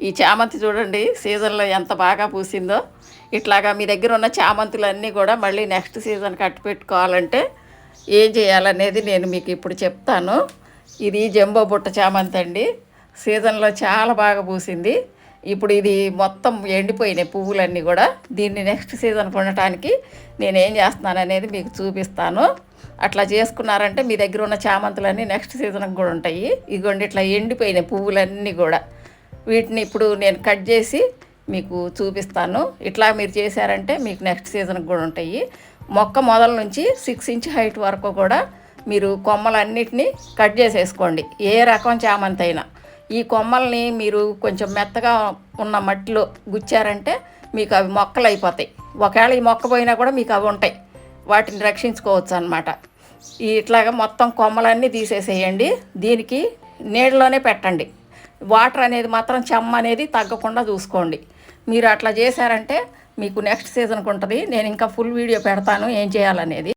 ఈ చామంతి చూడండి సీజన్లో ఎంత బాగా పూసిందో. ఇట్లాగా మీ దగ్గర ఉన్న చామంతులన్నీ కూడా మళ్ళీ నెక్స్ట్ సీజన్ కట్టి పెట్టుకోవాలంటే ఏం చేయాలనేది నేను మీకు ఇప్పుడు చెప్తాను. ఇది జంబో బుట్ట చామంతి అండి. సీజన్లో చాలా బాగా పూసింది. ఇప్పుడు ఇది మొత్తం ఎండిపోయినాయి పువ్వులన్నీ కూడా. దీన్ని నెక్స్ట్ సీజన్ కొనడానికి నేనేం చేస్తున్నాను అనేది మీకు చూపిస్తాను. అట్లా చేసుకున్నారంటే మీ దగ్గర ఉన్న చామంతులన్నీ నెక్స్ట్ సీజన్కి కూడా ఉంటాయి. ఇదిగోండి ఇట్లా ఎండిపోయినాయి పువ్వులన్నీ కూడా. వీటిని ఇప్పుడు నేను కట్ చేసి మీకు చూపిస్తాను. ఇట్లా మీరు చేశారంటే మీకు నెక్స్ట్ సీజన్కి కూడా ఉంటాయి. మొక్క మొదల నుంచి సిక్స్ ఇంచ్ హైట్ వరకు కూడా మీరు కొమ్మలన్నిటినీ కట్ చేసేసుకోండి. ఏ రకం చామంతి అయినా ఈ కొమ్మల్ని మీరు కొంచెం మెత్తగా ఉన్న మట్టిలో గుచ్చారంటే మీకు అవి మొక్కలు అయిపోతాయి. ఒకవేళ ఈ మొక్క పోయినా కూడా మీకు అవి ఉంటాయి. వాటిని రక్షించుకోవచ్చు అనమాట ఇట్లాగా మొత్తం కొమ్మలన్నీ తీసేసేయండి. దీనికి నీడలోనే పెట్టండి. వాటర్ అనేది మాత్రం చెమ్మ అనేది తగ్గకుండా చూసుకోండి. మీరు అట్లా చేశారంటే మీకు నెక్స్ట్ సీజన్కి ఉంటుంది. నేను ఇంకా ఫుల్ వీడియో పెడతాను ఏం చేయాలనేది.